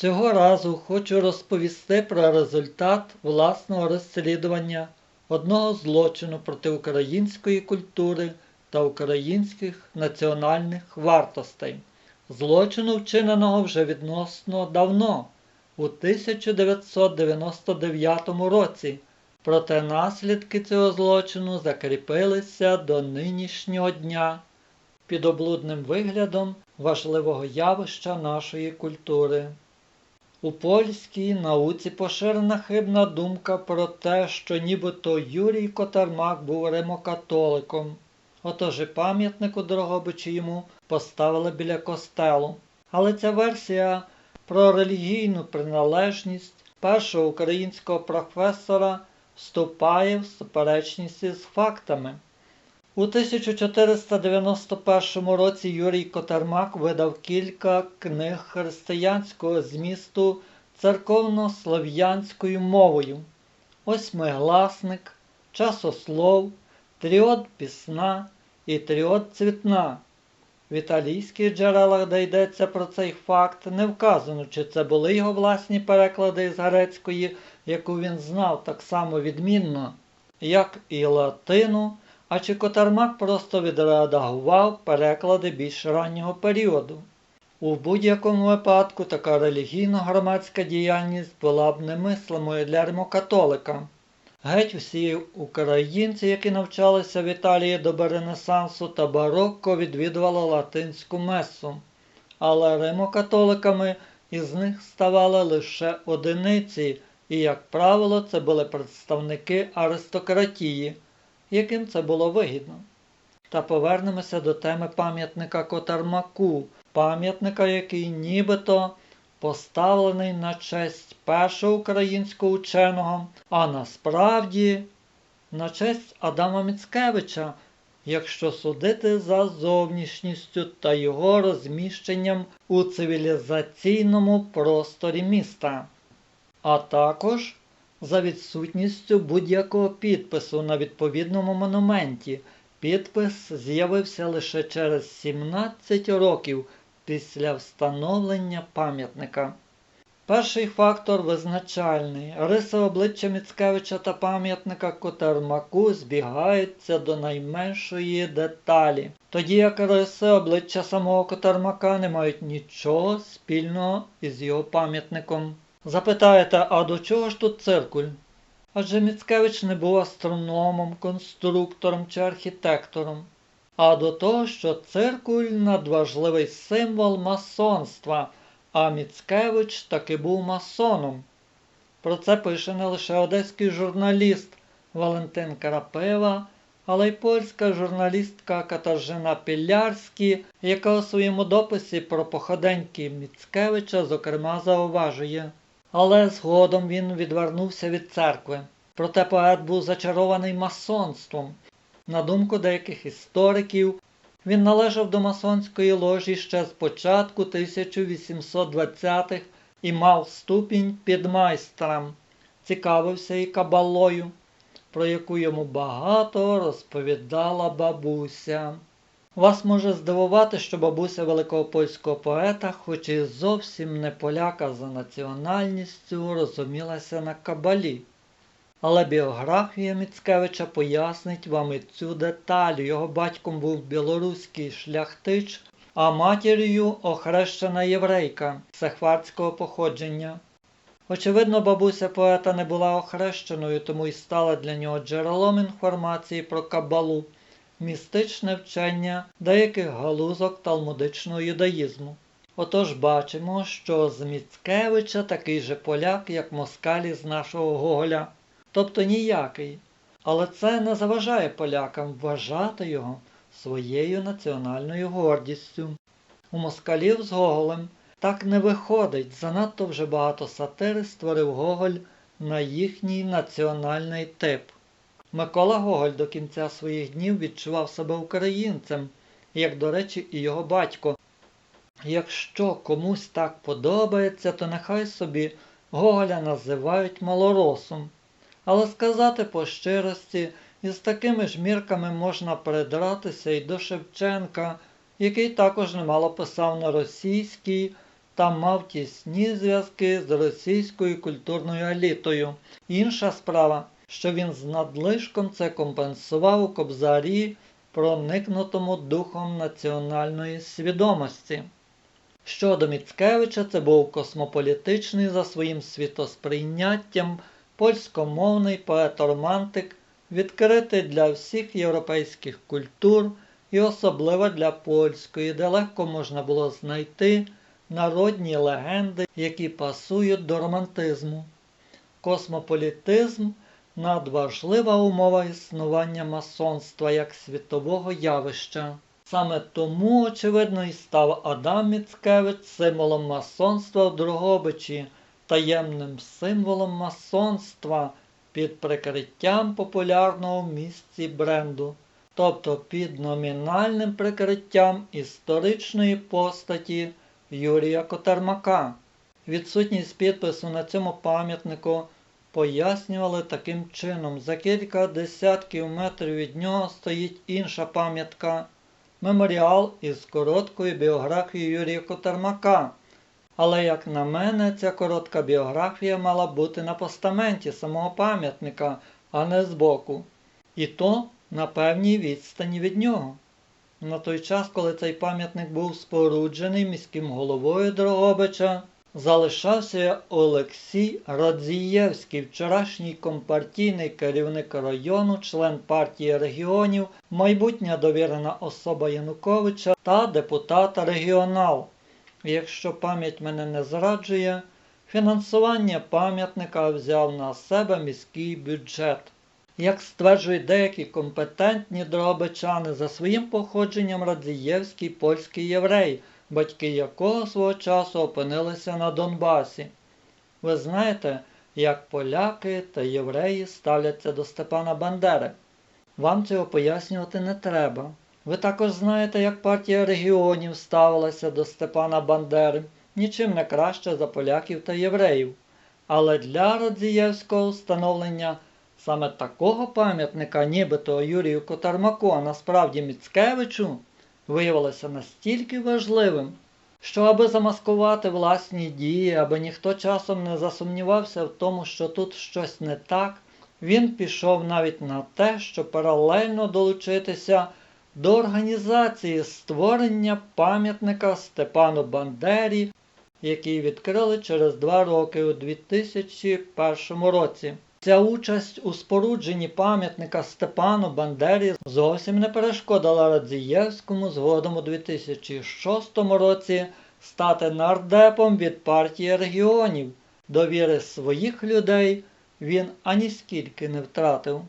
Цього разу хочу розповісти про результат власного розслідування одного злочину проти української культури та українських національних вартостей. Злочину вчиненого вже відносно давно, у 1999 році. Проте наслідки цього злочину закріпилися до нинішнього дня під облудним виглядом важливого явища нашої культури. У польській науці поширена хибна думка про те, що нібито Юрій Котармак був римокатоликом. Отож і пам'ятник у Дрогобичі йому поставили біля костелу. Але ця версія про релігійну приналежність першого українського професора вступає в суперечність із фактами. У 1491 році Юрій Котармак видав кілька книг християнського змісту церковно-слов'янською мовою: Осьмигласник, Часослов, Тріод Пісна і Тріод Цвітна. В італійських джерелах, де йдеться про цей факт, не вказано, чи це були його власні переклади з грецької, яку він знав так само відмінно, як і латину, а чи Котармак просто відредагував переклади більш раннього періоду. У будь-якому випадку така релігійно-громадська діяльність була б немислимою для римокатолика. Геть всі українці, які навчалися в Італії до Ренесансу та барокко, відвідували латинську месу, але римокатоликами із них ставали лише одиниці, і, як правило, це були представники аристократії, яким це було вигідно. Та повернемося до теми пам'ятника Котармаку, пам'ятника, який нібито поставлений на честь першого українського ученого, а насправді на честь Адама Міцкевича, якщо судити за зовнішністю та його розміщенням у цивілізаційному просторі міста, а також за відсутністю будь-якого підпису на відповідному монументі. Підпис з'явився лише через 17 років після встановлення пам'ятника. Перший фактор визначальний. Риси обличчя Міцкевича та пам'ятника Котармаку збігаються до найменшої деталі, тоді як риси обличчя самого Котармака не мають нічого спільного із його пам'ятником. Запитаєте, а до чого ж тут циркуль? Адже Міцкевич не був астрономом, конструктором чи архітектором а до того, що циркуль надважливий символ масонства, а Міцкевич таки був масоном. Про це пише не лише одеський журналіст Валентин Крапива, але й польська журналістка Катажина Пілярські, яка у своєму дописі про походеньки Міцкевича, зокрема, зауважує. Але згодом він відвернувся від церкви. Проте поет був зачарований масонством на думку деяких істориків, він належав до масонської ложі ще з початку 1820-х і мав ступінь підмайстра, цікавився і кабалою, про яку йому багато розповідала бабуся. Вас може здивувати, що бабуся великого польського поета, хоч і зовсім не поляка за національністю, розумілася на кабалі. Але біографія Міцкевича пояснить вам і цю деталь. Його батьком був білоруський шляхтич, а матір'ю охрещена єврейка сехватського походження. Очевидно, бабуся поета не була охрещеною, тому й стала для нього джерелом інформації про кабалу, містичне вчення деяких галузок талмудичного юдаїзму. Отож бачимо, що з Міцкевича такий же поляк, як москалі з нашого Гоголя тобто ніякий. Але це не заважає полякам вважати його своєю національною гордістю. У москалів з Гоголем так не виходить, занадто вже багато сатири створив Гоголь на їхній національний тип. Микола Гоголь до кінця своїх днів відчував себе українцем, як, до речі, і його батько. Якщо комусь так подобається, то нехай собі Гоголя називають малоросом. Але сказати по щирості, із такими ж мірками можна придратися і до Шевченка, який також немало писав на російській та мав тісні зв'язки з російською культурною елітою. Інша справа, що він з надлишком це компенсував у кобзарі, проникнутому духом національної свідомості. Щодо Міцкевича, це був космополітичний за своїм світосприйняттям польськомовний поет-романтик, відкритий для всіх європейських культур і особливо для польської, де можна було знайти народні легенди, які пасують до романтизму. Космополітизм надважлива умова існування масонства як світового явища. Саме тому, очевидно, і став Адам Міцкевич символом масонства в Дрогобичі, таємним символом масонства під прикриттям популярного в місті бренду, тобто під номінальним прикриттям історичної постаті Юрія Котермака. Відсутність підпису на цьому пам'ятнику пояснювали таким чином. За кілька десятків метрів від нього стоїть інша пам'ятка меморіал із короткою біографією Юрія Котермака. Але, як на мене, ця коротка біографія мала бути на постаменті самого пам'ятника, а не збоку. І то на певній відстані від нього. На той час, коли цей пам'ятник був споруджений міським головою Дрогобича, залишався Олексій Радзієвський, вчорашній компартійний керівник району, член партії регіонів, майбутня довірена особа Януковича та депутат регіонал. Якщо пам'ять мене не зраджує, фінансування пам'ятника взяв на себе міський бюджет. Як стверджують деякі компетентні дробичани, за своїм походженням Радзієвський польський єврей, батьки якого свого часу опинилися на Донбасі. Ви знаєте, як поляки та євреї ставляться до Степана Бандери. Вам цього пояснювати не треба. Ви також знаєте, як партія регіонів ставилася до Степана Бандери, нічим не краще за поляків та євреїв. Але для Радзієвського встановлення саме такого пам'ятника, нібито Юрію Котармаку, а насправді Міцкевичу, виявилося настільки важливим, що аби замаскувати власні дії, аби ніхто часом не засумнівався в тому, що тут щось не так, він пішов навіть на те, щоб паралельно долучитися до організації створення пам'ятника Степану Бандері, який відкрили через два роки у 2001 році. Ця участь у спорудженні пам'ятника Степану Бандері зовсім не перешкодила Радзієвському згодом у 2006 році стати нардепом від партії регіонів. Довіри своїх людей він аніскільки не втратив.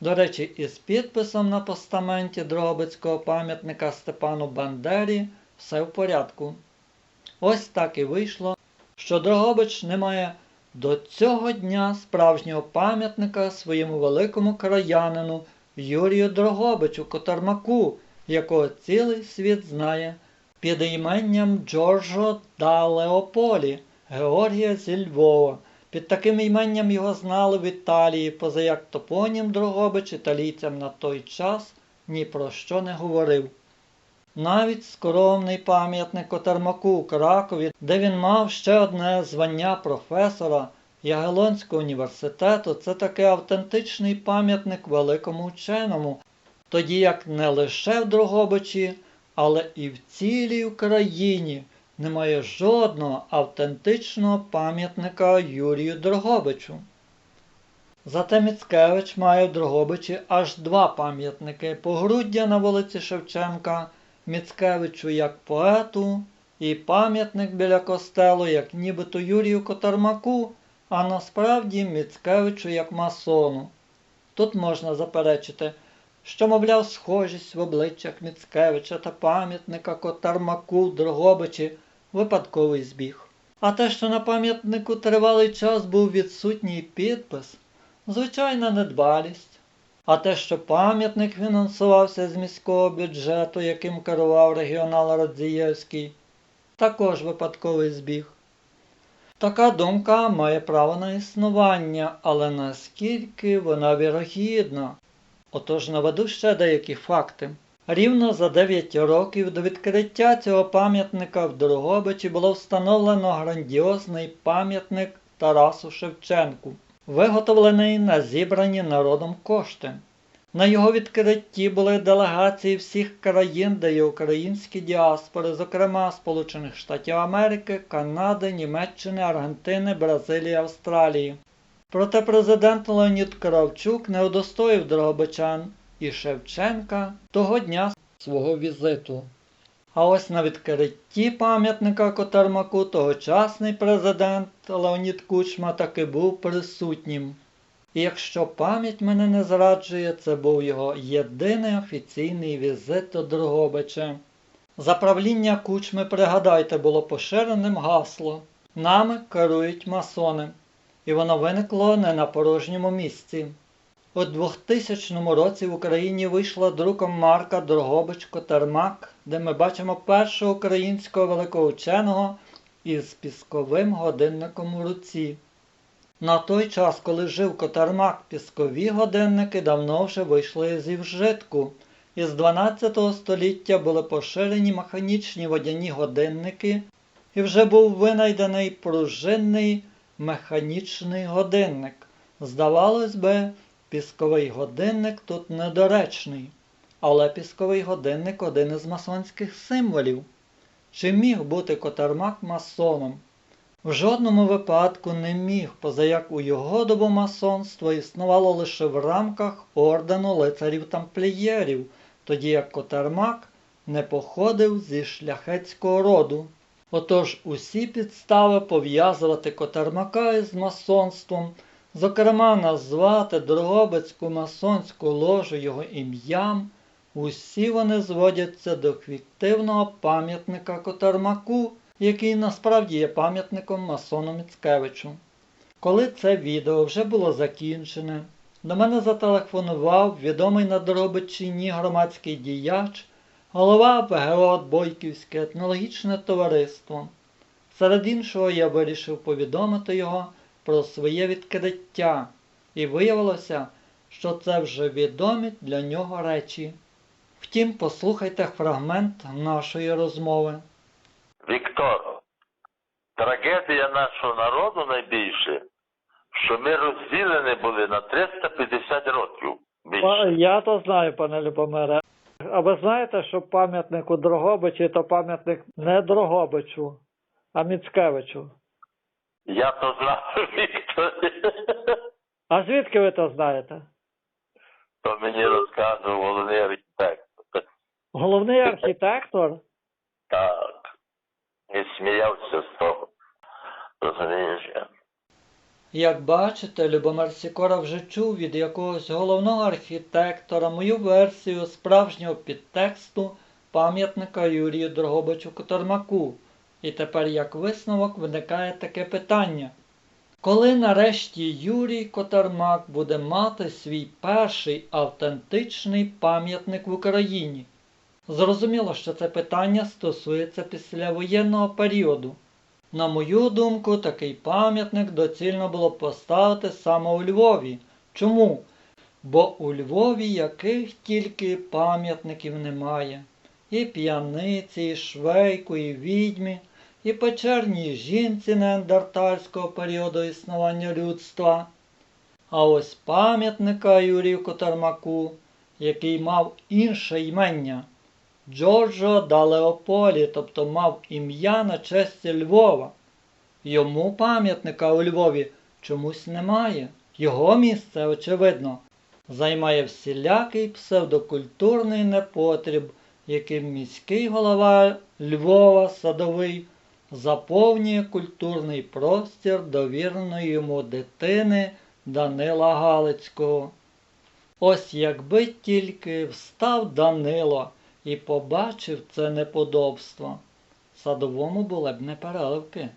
До речі, із підписом на постаменті Дробицького пам'ятника Степану Бандері все в порядку. Ось так і вийшло, що Дрогобич не має до цього дня справжнього пам'ятника своєму великому краянину Юрію Дрогобичу Котармаку, якого цілий світ знає, під іменням Джорджо да Леополі, Георгія зі Львова. Під таким іменням його знали в Італії, поза як топонім Дрогобич італійцям на той час ні про що не говорив. Навіть скромний пам'ятник Котармаку у Кракові, де він мав ще одне звання професора Ягелонського університету, це таки автентичний пам'ятник великому вченому, тоді як не лише в Дрогобичі, але і в цілій Україні немає жодного автентичного пам'ятника Юрію Дрогобичу. Зате Міцкевич має в Дрогобичі аж два пам'ятники погруддя на вулиці Шевченка. Міцкевичу як поету і пам'ятник біля костелу, як нібито Юрію Котармаку, а насправді Міцкевичу як масону. Тут можна заперечити, що, мовляв, схожість в обличчях Міцкевича та пам'ятника Котармаку Дрогобичі випадковий збіг. А те, що на пам'ятнику тривалий час був відсутній підпис, звичайна недбалість. А те, що пам'ятник фінансувався з міського бюджету, яким керував регіонал Радзієвський, також випадковий збіг. Така думка має право на існування, але наскільки вона вірогідна? Отож наведу ще деякі факти. Рівно за 9 років до відкриття цього пам'ятника в Дрогобичі було встановлено грандіозний пам'ятник Тарасу Шевченку, виготовлений на зібрані народом кошти. На його відкритті були делегації всіх країн, де є українські діаспори, зокрема Сполучених Штатів Америки, Канади, Німеччини, Аргентини, Бразилії, Австралії. Проте президент Леонід Кравчук не удостоїв Дрогобичан і Шевченка того дня свого візиту. А ось на відкритті пам'ятника Котармаку тогочасний президент Леонід Кучма таки був присутнім. І якщо пам'ять мене не зраджує, це був його єдиний офіційний візит до Дрогобича. За правління Кучми, пригадайте, було поширеним гасло Нами керують масони. І воно виникло не на порожньому місці. У 2000 році в Україні вийшла друком марка Дрогобич Котермак, де ми бачимо першого українського великого вченого із пісковим годинником у руці. На той час, коли жив Котармак, піскові годинники давно вже вийшли зі вжитку. Із 12 століття були поширені механічні водяні годинники, і вже був винайдений пружинний механічний годинник. Здавалось би, пісковий годинник тут недоречний, але пісковий годинник один із масонських символів. Чи міг бути Котармак масоном? В жодному випадку не міг, поза як у його добу масонство існувало лише в рамках ордену лицарів тамплієрів, тоді як Котармак не походив зі шляхетського роду. Отож усі підстави пов'язувати Котармака із масонством, зокрема назвати Дрогобицьку масонську ложу його ім'ям, усі вони зводяться до фіктивного пам'ятника Котармаку, який насправді є пам'ятником масону Міцкевичу. Коли це відео вже було закінчене, до мене зателефонував відомий на Дрогобичині громадський діяч, голова ПГО Бойківське етнологічне товариство. Серед іншого я вирішив повідомити його про своє відкриття, і виявилося, що це вже відомі для нього речі. Втім, послухайте фрагмент нашої розмови. Вікторо, трагедія нашого народу найбільше, що ми розділені були на 350 років більше. Я то знаю, пане Любомире. А ви знаєте, що пам'ятник у Дрогобичі то пам'ятник не Дрогобичу, а Міцкевичу. Я то знав, Віктор. А звідки ви то знаєте? То мені розказував головний архітектор. Головний архітектор? Так. І сміявся з того. Розумієш? я? Як бачите, Любомир Сікора вже чув від якогось головного архітектора мою версію справжнього підтексту пам'ятника Юрію Дрогобичу Котормаку. І тепер як висновок виникає таке питання. Коли нарешті Юрій Котармак буде мати свій перший автентичний пам'ятник в Україні? Зрозуміло, що це питання стосується післявоєнного періоду. На мою думку, такий пам'ятник доцільно було б поставити саме у Львові. Чому? Бо у Львові яких тільки пам'ятників немає. І п'яниці, і швейку, і відьмі, і печерній жінці неандертальського періоду існування людства. А ось пам'ятника Юрію Котармаку, який мав інше ймення Джорджо да Леополі, тобто мав ім'я на честь Львова. Йому пам'ятника у Львові чомусь немає. Його місце, очевидно, займає всілякий псевдокультурний непотріб, яким міський голова Львова садовий заповнює культурний простір довіреної йому дитини Данила Галицького. Ось якби тільки встав Данило і побачив це неподобство, садовому були б непереливки.